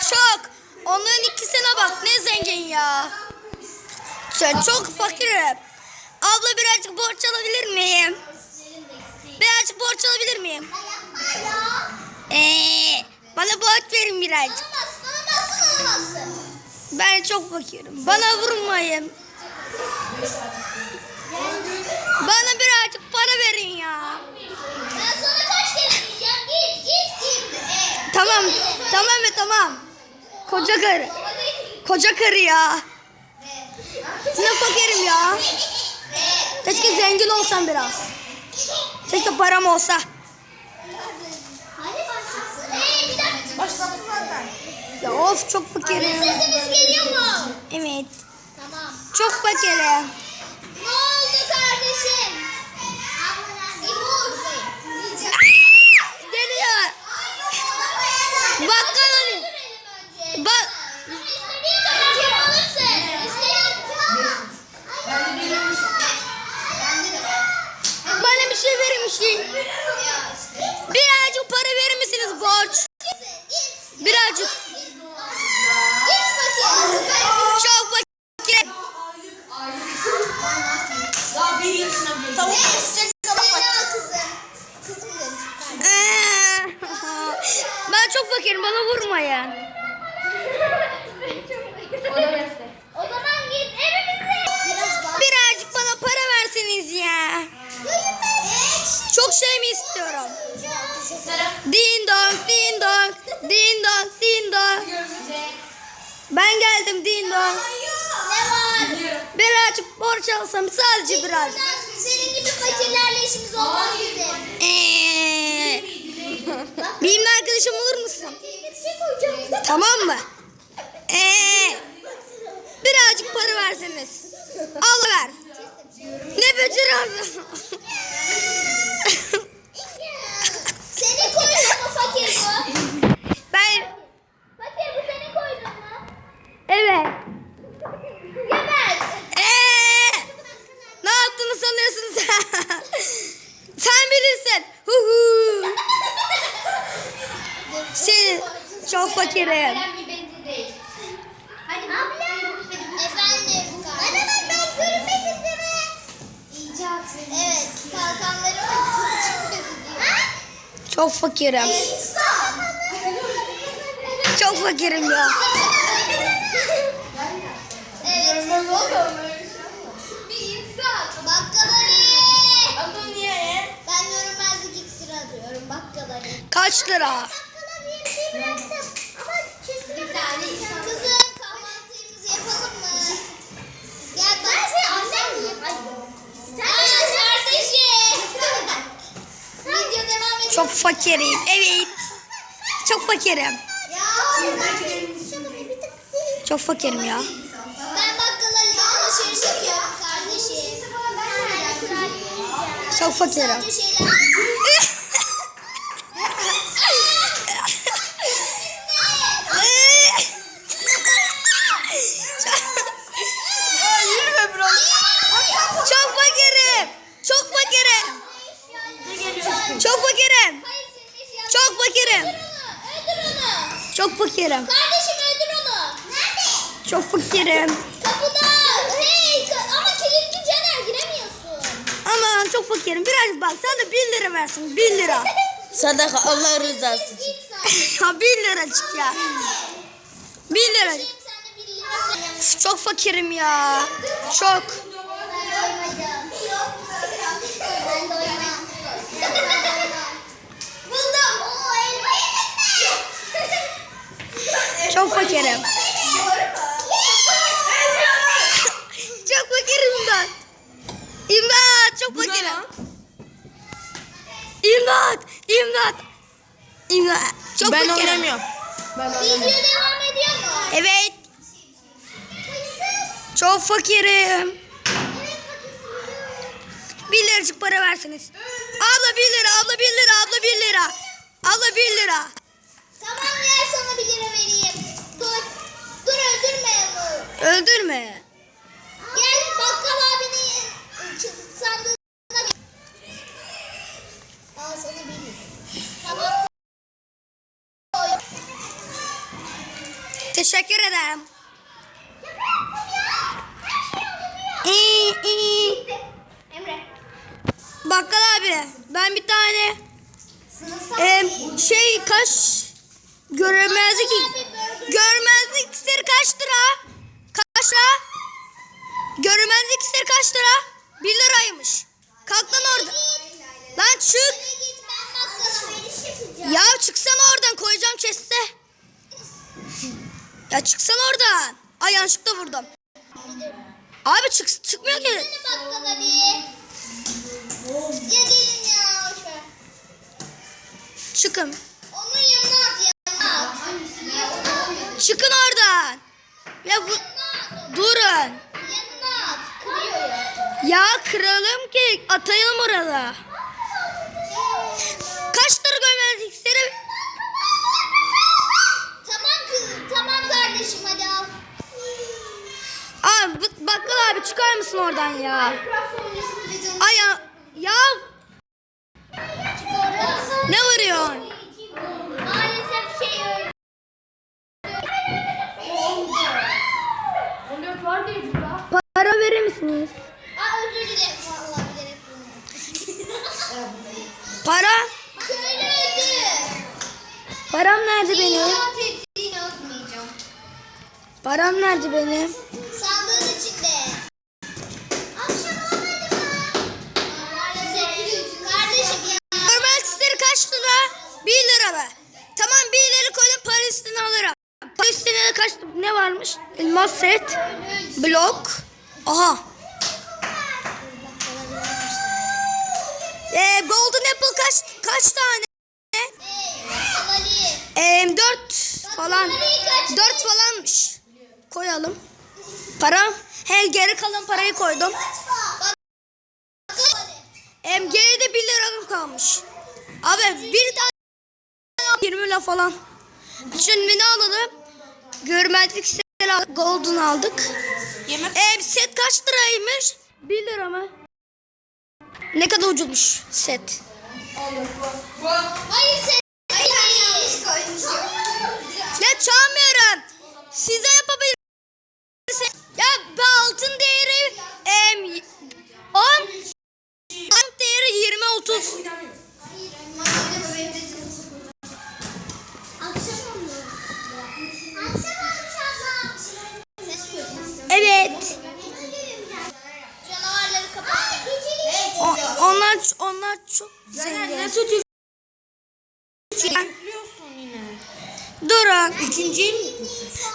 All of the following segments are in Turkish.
çok. Onların ikisine bak ne zengin ya. Sen çok fakirim. Abla birazcık borç alabilir miyim? Birazcık borç alabilir miyim? Ee, bana borç verin birazcık. Ben çok fakirim. Bana vurmayın. Bana birazcık para verin ya. Tamam, tamam ve tamam. Koca karı. Koca karı ya. Ne fakirim ya. Keşke zengin olsam biraz. Keşke param olsa. Ya of çok fakirim. Sesimiz geliyor mu? Evet. Tamam. Çok fakirim. Ne oldu kardeşim? Timur. Geliyor. Bakkal Ali. Bak. İstediğin kadar kim alırsın? İstediğin Bana bir şey verir misin? Birazcık para verir misiniz borç? Birazcık. Git bakayım. Çok fakirim. Daha bir yaşına bile. Tavuk kızım. Kızım demiş. Ee, Ben çok fakirim bana vurmayın. O zaman git evimize. Birazcık bana para verseniz ya. Çok şey mi istiyorum? Din dong, din dong, din dong, din dong. Ben geldim din dong. Ne var? Birazcık borç alsam sadece birazcık. Gibi fakirlerle işimiz olmaz bizim. Ee, benimle arkadaşım olur musun? Şey. Tamam mı? Ee, birazcık para verseniz. Al ver. Ne beceriyorsun? Seni koydun mu fakir bu? ben Fakir bu seni koydun mu? evet. Geber. Ee, ne yaptığını sanıyorsun sen? sen bilirsin. Hu hu. Şey, çok fakirim. Hadi. Efendim. Bana bak ben görünmesin değil mi? İcat. Evet. Kalkanlarım çok fakirim. Çok fakirim ya. Evet. Bir insan. Bakkal Ali. Adın niye? Ben görünmezlik iksiri. Kaç lira? Bir şey Çok fakirim. Evet. Çok fakirim. Çok fakirim ya. Ben bakkal Ali'ye alışveriş yapıyorum kardeşim. Çok fakirim. Sadece şeyler. Yürüme biraz. Çok fakirim. Çok fakirim. Çok fakirim. Çok fakirim. Öldür onu. Çok fakirim. Kardeşim öldür onu. Nerede? Çok fakirim. Kapıda. Hey ama kilitli Caner giremiyorsun. Aman çok fakirim. Biraz bak sen de 1 lira versin. 1 lira. Sadaka Allah rızası için. Ha 1 liracık ya. 1 lira. Sen de bir lira. Çok fakirim ya. Çok. Çok fakirim. Çok fakirim ben. İmdat. Çok fakirim. İmdat. İmdat. İmdat. Çok Ben fakirim. oynamıyorum. Ben Video devam ediyor mu? Evet. Çok fakirim. Bir liracık para verseniz. Abla bir lira, abla bir lira, abla bir lira. Abla bir lira. Tamam gel sana bir lira vereyim. Dur. Dur öldürme onu. Öldürme. Gel bakkal abinin sandığına bir- Al sana. Tamam. Teşekkür ederim. İyi, iyi. Emre. Bakkal abi ben bir tane em, şey kaç görmezlik görmezlik iksiri kaç lira? Kaç lira? Görmezlik iksiri kaç lira? 1 liraymış. Kalk lan orada. Lan çık. git ben bakkala veriş yapacağım. Ya çıksana oradan koyacağım chest'e. Ya çıksana oradan. Ay vurdum. Abi çık çıkmıyor ki. Bakkala bir. Ya gelin ya. Çıkın. Onun yanına at yanına at. Çıkın oradan. Ya bu durun. Yanına at. Kırıyor ya. Ya kıralım ki atayalım orada. Abi bakkal abi çıkar mısın oradan ya? Ay ya. Ya ne vuruyorsun? Maalesef şey öyle. Para verir misiniz? Aa özür dilerim. Vallahi bilerek bunu. Para? Köylü öldü. Param nerede benim? İcat ettiğini yazmayacağım. Param nerede benim? Sandığın içinde. Akşam olmadı mı? Maalesef. Kardeşim ya. Görmezlik iksiri kaç lira? 1 lira be. Tamam 1 lira koydum para üstüne alırım. De kaç ne varmış? Elmas set. Blok. Aha. Ee, golden apple kaç kaç tane? Ee, 4 falan. 4 falanmış. Koyalım. Para. He geri kalan parayı koydum. Hem geride 1 liram kalmış. Abi bir tane 20 lira falan. Şimdi ne alalım? Görmezlik iksiri aldık. Golden aldık. Yemek Ee, set kaç liraymış? 1 lira mı? Ne kadar ucuzmuş set. Hayır sen. Hayır yanlış koymuşum. Ya çalmıyorum. Size yapabilirsiniz. Ya altın değeri em, 10 altın değeri 20 30.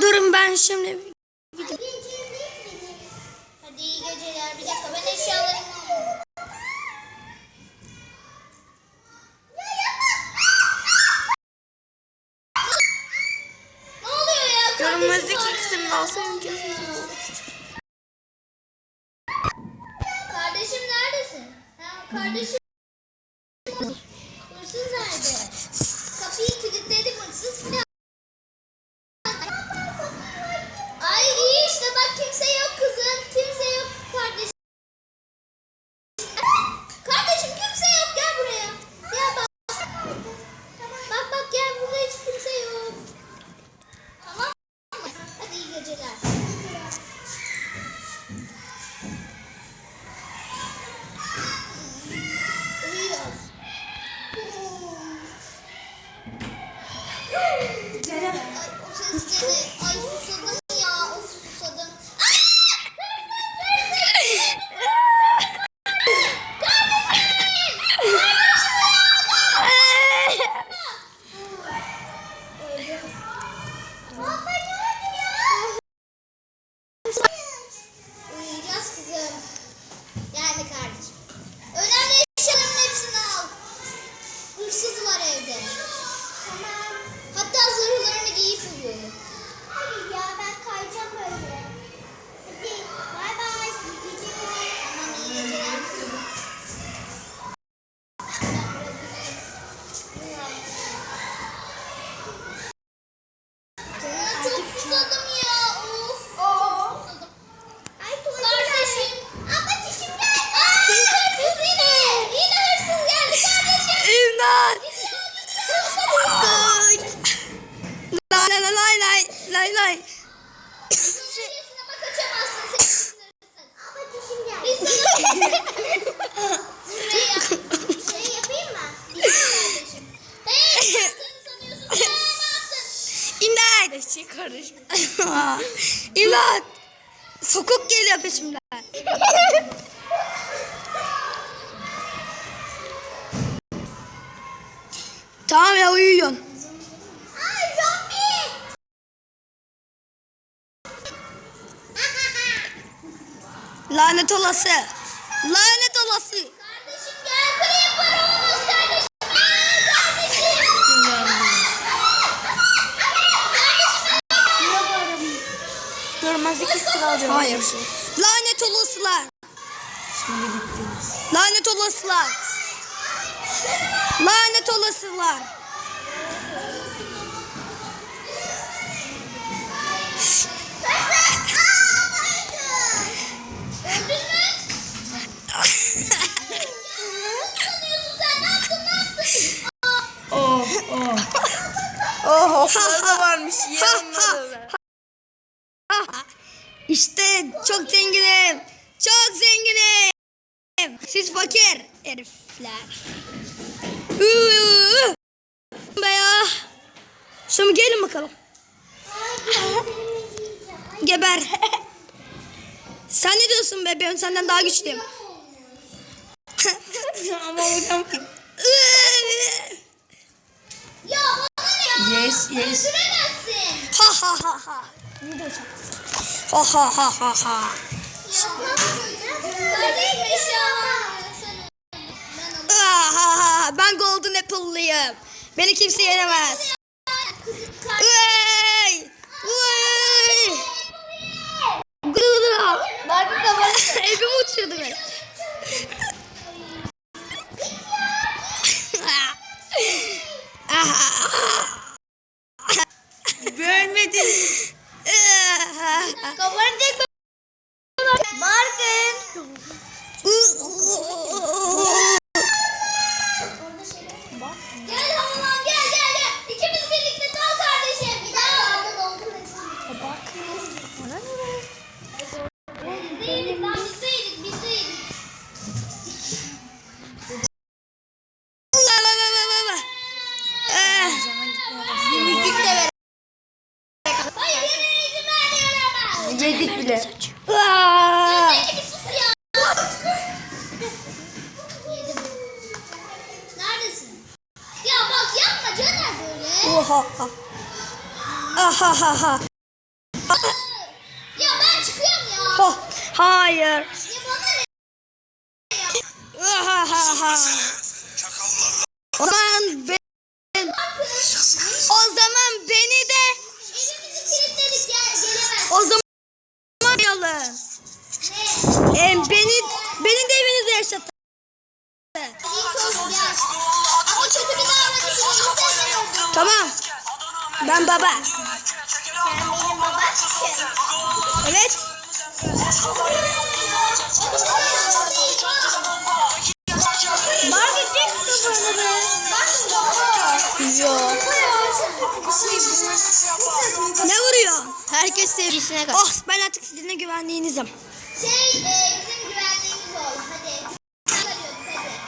Durun ben şimdi Hadi iyi geceler. Bir dakika ben eşyalarımı alayım. Ne oluyor ya? Kardeşim kimse İmdat. Sokuk geliyor peşimden. tamam ya uyuyorsun. Lanet olası. Lanet olası. Kardeşim gel Creeper olmaz kardeşim. Gel kardeşim. Görmezlik iksiri alacağım. Hayır. Lanet olasılar. Lanet olasılar. Lanet olasılar. Öldün mü? Sanıyorsun sen ne yaptın ne yaptın? Oh oh. oh hopları da varmış. Yanmadılar. işte çok zenginim. Çok zenginim. Siz fakir herifler. Üü. Be ya. Şimdi gelin bakalım. Geber. Sen ne diyorsun be? Ben senden daha güçlüyüm. Ama hocam. Ya bana ne ya? Yes yes. Ha ha ha ha. Ha ha ha ha ha. Kardeşmiş ya. Ha, ha. Ben Golden Apple'lıyım. Beni kimse yenemez. Ha. Ya ben çıkıyorum ya. Oh, hayır. Ya bana ne? O zaman ben, o zaman beni de Evimizi kilitledik gel gelemez. o zaman arayalım. Ne? Em, beni beni de evinizde yaşatın. Tamam. Ben baba. Benim. Evet. Tek sıfırlı be. Yok. Ne vuruyor? Herkes sevgisine Oh ben artık sizinle güvenliğinizim. Şey e, bizim güvenliğimiz ol. Hadi.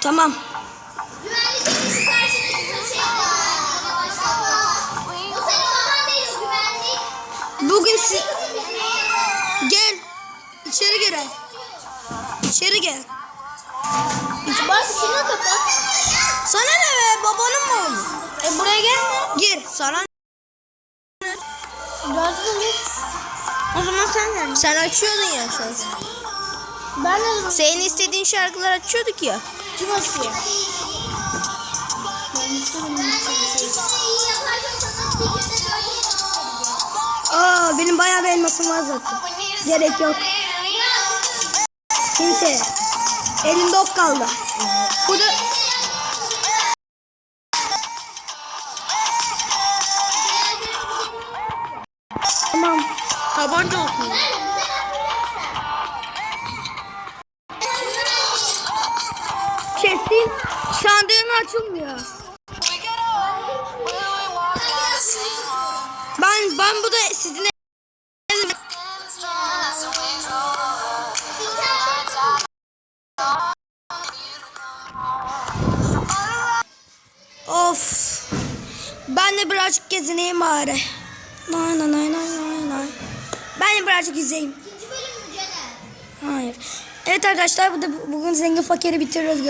Tamam. Güvenlik Sana O zaman sen gel. Sen açıyordun ya şarkı. Ben ne zaman? Senin istediğin şarkılar açıyorduk ya. Kim açıyor? Aa benim bayağı bir elmasım var zaten. Gerek yok. Kimse. Elimde ok kaldı. Bu da açılmıyor. Ben ben bu da sizin Of. Ben de birazcık gezineyim bari. Nay nay nay nay nay nay. Ben de birazcık izleyeyim. Hayır. Evet arkadaşlar bu da bugün zengin fakiri bitiriyoruz.